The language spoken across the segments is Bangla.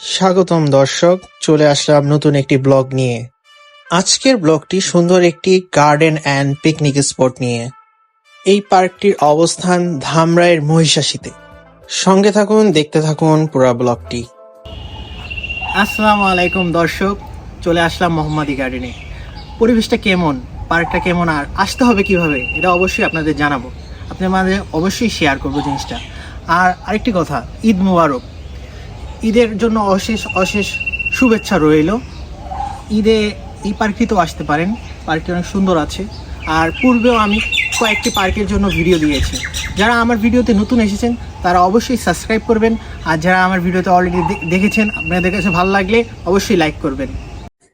স্বাগতম দর্শক, চলে আসলাম নতুন একটি ব্লগ নিয়ে। আজকের ব্লগটি সুন্দর একটি গার্ডেন অ্যান্ড পিকনিক স্পট নিয়ে। এই পার্কটির অবস্থান ধামরাইয়ের মহিষাসীতে। সঙ্গে থাকুন, দেখতে থাকুন পুরো ব্লগটি। আসসালামু আলাইকুম দর্শক, চলে আসলাম মোহাম্মদী গার্ডেনে পরিবেশটা কেমন? পার্কটা কেমন? আর আসতে হবে কীভাবে? এটা অবশ্যই আপনাদের জানাব। আপনাদের মাঝে অবশ্যই শেয়ার করব জিনিসটা। আর আরেকটি কথা, ঈদ মুবারক। ঈদের জন্য অশেষ অশেষ শুভেচ্ছা রইল। ঈদে এই পার্কটিতেও আসতে পারেন। পার্কটি অনেক সুন্দর আছে। আর পূর্বেও আমি কয়েকটি পার্কের জন্য ভিডিও দিয়েছি। যারা আমার ভিডিওতে নতুন এসেছেন, তারা অবশ্যই সাবস্ক্রাইব করবেন। আর যারা আমার ভিডিওতে অলরেডি দেখেছেন, আপনাদের কাছে ভালো লাগলে অবশ্যই লাইক করবেন।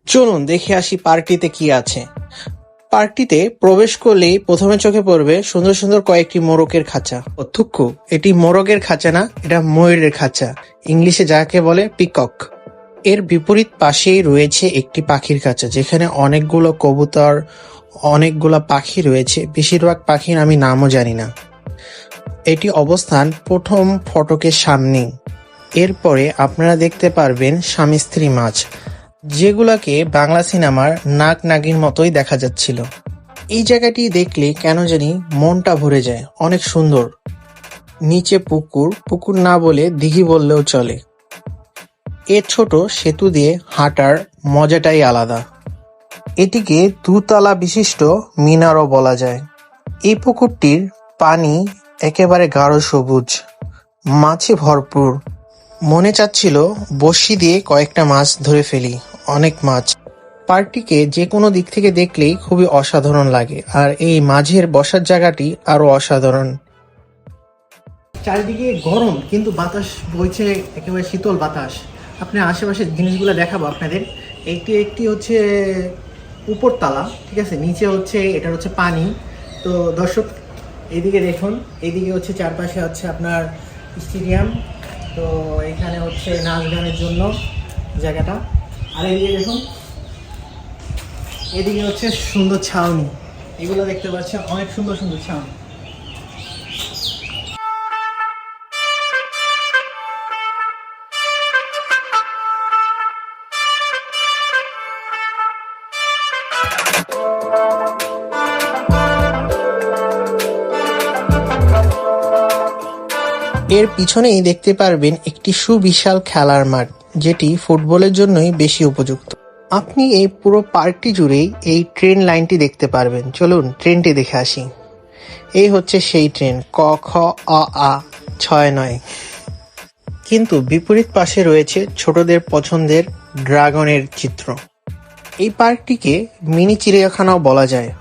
চলুন, দেখে আসি পার্কটিতে কি আছে। পার্কটিতে প্রবেশ করলেই প্রথমে চোখে পড়বে সুন্দর সুন্দর কয়েকটি মোরগের খাঁচা। অধ্যক্ষ এটি মোরগের খাঁচা না এটা ময়ূরের খাঁচা। ইংলিশে যাকে বলে পিকক। এর বিপরীত পাশেই রয়েছে একটি পাখির খাঁচা যেখানে অনেকগুলো কবুতর অনেকগুলো পাখি রয়েছে। বেশিরভাগ পাখির আমি নামও জানি না। এটি অবস্থান প্রথম ফটকের সামনেই। এরপরে আপনারা দেখতে পারবেন স্বামী স্ত্রী মাছ। যেগুলাকে বাংলা সিনেমার নাক নাগির মতোই দেখা যাচ্ছিল। এই জায়গাটি দেখলে কেন জানি মনটা ভরে যায়, অনেক সুন্দর। নিচে পুকুর পুকুর না বলে দিঘি বললেও চলে। এ ছোট সেতু দিয়ে হাঁটার মজাটাই আলাদা। এটিকে দুতলা বিশিষ্ট মিনারও বলা যায়। এই পুকুরটির পানি একেবারে গাঢ় সবুজ মাছে ভরপুর। মনে চাচ্ছিল বড়শি দিয়ে কয়েকটা মাছ ধরে ফেলি। অনেক মাছ। পার্কটিকে যে কোনো দিক থেকে দেখলেই খুবই অসাধারণ লাগে, আর এই মাঝের বসার জায়গাটি আরও অসাধারণ। চারিদিকে গরম, কিন্তু বাতাস বইছে একেবারে শীতল বাতাস। আপনি আশেপাশের জিনিসগুলো দেখাবো আপনাদের। একটি একটি হচ্ছে উপরতলা, ঠিক আছে? নিচে হচ্ছে এটা হচ্ছে পানি। তো দর্শক, এদিকে দেখুন, এদিকে হচ্ছে চারপাশে হচ্ছে আপনার স্টেডিয়াম। তো এখানে হচ্ছে নাচ গানের জন্য জায়গাটা। আর এইদিকে দেখুন, এদিকে হচ্ছে সুন্দর ছাউনি। এগুলো দেখতে পাচ্ছেন, অনেক সুন্দর সুন্দর ছাউনি। এর পিছনেই দেখতে পারবেন একটি সুবিশাল খেলার মাঠ। যেটি ফুটবলের জন্যই বেশি উপযুক্ত। আপনি এই পুরো পার্কটি জুড়েই এই ট্রেন লাইনটি দেখতে পারবেন। চলুন ট্রেনটি দেখে আসি। এই হচ্ছে সেই ট্রেন, ক, খ, অ, আ, ছয়, নয়। কিন্তু বিপরীত পাশে রয়েছে ছোটদের পছন্দের ড্রাগনের চিত্র। এই পার্কটিকে মিনি চিড়িয়াখানাও বলা যায়।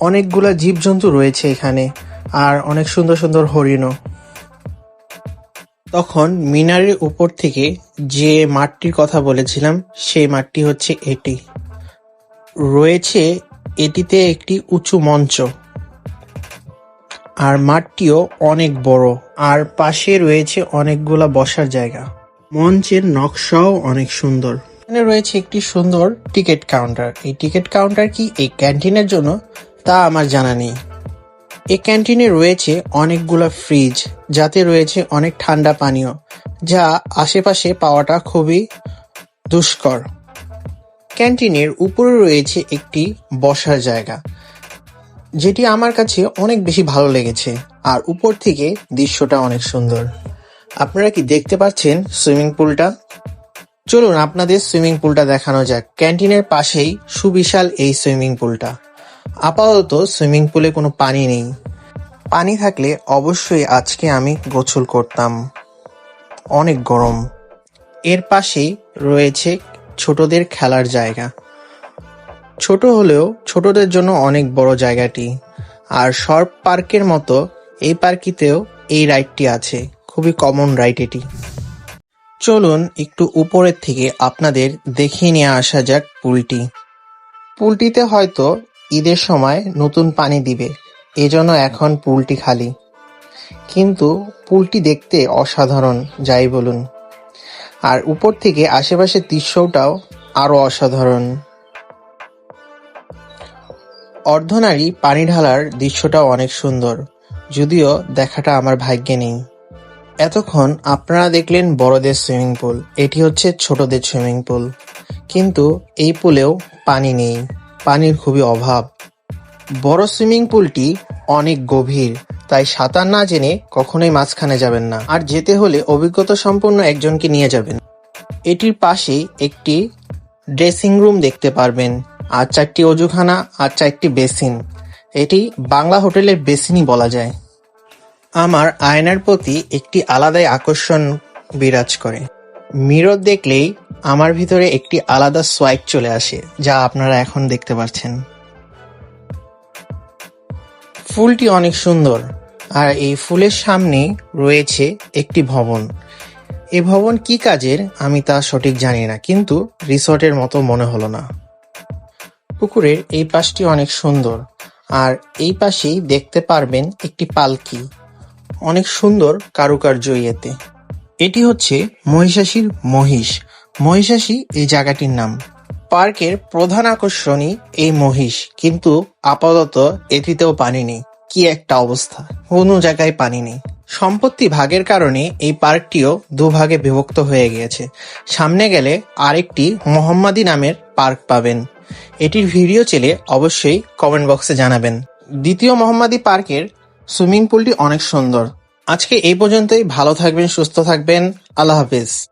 অনেকগুলা জীবজন্তু রয়েছে এখানে, আর অনেক সুন্দর সুন্দর হরিণও। তখন মিনারের উপর থেকে যে মাঠটির কথা বলেছিলাম, সেই মাঠটি হচ্ছে এটি। রয়েছে এটিতে একটি উঁচু মঞ্চ। আর মাঠটিও অনেক বড়। আর পাশে রয়েছে অনেকগুলা বসার জায়গা। মঞ্চের নকশাও অনেক সুন্দর। এখানে রয়েছে একটি সুন্দর টিকিট কাউন্টার। এই টিকিট কাউন্টার কি এই ক্যান্টিনের জন্য? তা আমার জানা নেই। এই ক্যান্টিনে রয়েছে অনেকগুলো ফ্রিজ, যাতে রয়েছে অনেক ঠান্ডা পানীয়, যা আশেপাশে পাওয়াটা খুবই দুষ্কর। ক্যান্টিনের উপরে রয়েছে একটি বসার জায়গা, যেটি আমার কাছে অনেক বেশি ভালো লেগেছে, আর উপর থেকে দৃশ্যটা অনেক সুন্দর। আপনারা কি দেখতে পাচ্ছেন সুইমিং পুলটা? চলুন আপনাদের সুইমিং পুলটা দেখানো যাক। ক্যান্টিনের পাশেই সুবিশাল এই সুইমিং পুলটা। আপাতত সুইমিং পুলে কোনো পানি নেই। পানি থাকলে অবশ্যই আজকে আমি গোসল করতাম। অনেক গরম। এর পাশেই রয়েছে ছোটদের খেলার জায়গা। ছোট হলেও ছোটদের জন্য অনেক বড় জায়গাটি। আর সর্প পার্কের মতো এই পার্কিতেও এই রাইডটি আছে। খুবই কমন রাইড এটি। চলুন একটু উপরের থেকে আপনাদের দেখিয়ে নিয়ে আসা যাক পুলটি। পুলটিতে হয়তো ঈদের সময় নতুন পানি দিবে, এজন্য এখন পুলটি খালি। কিন্তু পুলটি দেখতে অসাধারণ, যাই বলুন। আর উপর থেকে আশেপাশের দৃশ্যটাও আরও অসাধারণ। অর্ধনারী পানি ঢালার দৃশ্যটাও অনেক সুন্দর, যদিও দেখাটা আমার ভাগ্যে নেই। এতক্ষণ আপনারা দেখলেন বড়দের সুইমিং পুল, এটি হচ্ছে ছোটদের সুইমিং পুল। কিন্তু এই পুলেও পানি নেই। পানির খুবই অভাব। বড় সুইমিং পুলটি অনেক গভীর, তাই সাঁতার না জেনে কখনোই মাঝখানে যাবেন না। আর যেতে হলে অভিজ্ঞতা সম্পন্ন একজনকে নিয়ে যাবেন। এটির পাশে একটি ড্রেসিং রুম দেখতে পারবেন, আর চারটি অজুখানা আর চারটি বেসিন। এটি বাংলা হোটেলের বেসিনই বলা যায়। আমার আয়নার প্রতি একটি আলাদাই আকর্ষণ বিরাজ করে। মিরর দেখলেই আমার ভিতরে একটি আলাদা সোয়াইক চলে আসে, যা আপনারা এখন দেখতে পাচ্ছেন। ফুলটি অনেক সুন্দর, আর এই ফুলের সামনে রয়েছে একটি ভবন। এই ভবন কি কাজের আমি তা সঠিক জানি না, কিন্তু রিসর্টের মতো মনে হলো না। পুকুরের এই পাশটি অনেক সুন্দর, আর এই পাশেই দেখতে পারবেন একটি পালকি, অনেক সুন্দর কারুকার্য এতে এটি হচ্ছে মহিষাসীর মহিষ মহিষাসী এই জায়গাটির নাম। পার্কের প্রধান আকর্ষণই এই মহিষ, কিন্তু আপাতত এটিতেও পানি নেই। কি একটা অবস্থা। কোনো জায়গায় পানি নেই। সম্পত্তি ভাগের কারণে এই পার্কটিও দুভাগে বিভক্ত হয়ে গিয়েছে। সামনে গেলে আরেকটি মোহাম্মদী নামের পার্ক পাবেন। এটির ভিডিও চেলে অবশ্যই কমেন্ট বক্সে জানাবেন। দ্বিতীয় মোহাম্মদী পার্কের সুইমিং পুলটি অনেক সুন্দর। আজকে এই পর্যন্তই। ভালো থাকবেন, সুস্থ থাকবেন। আল্লাহ হাফিজ।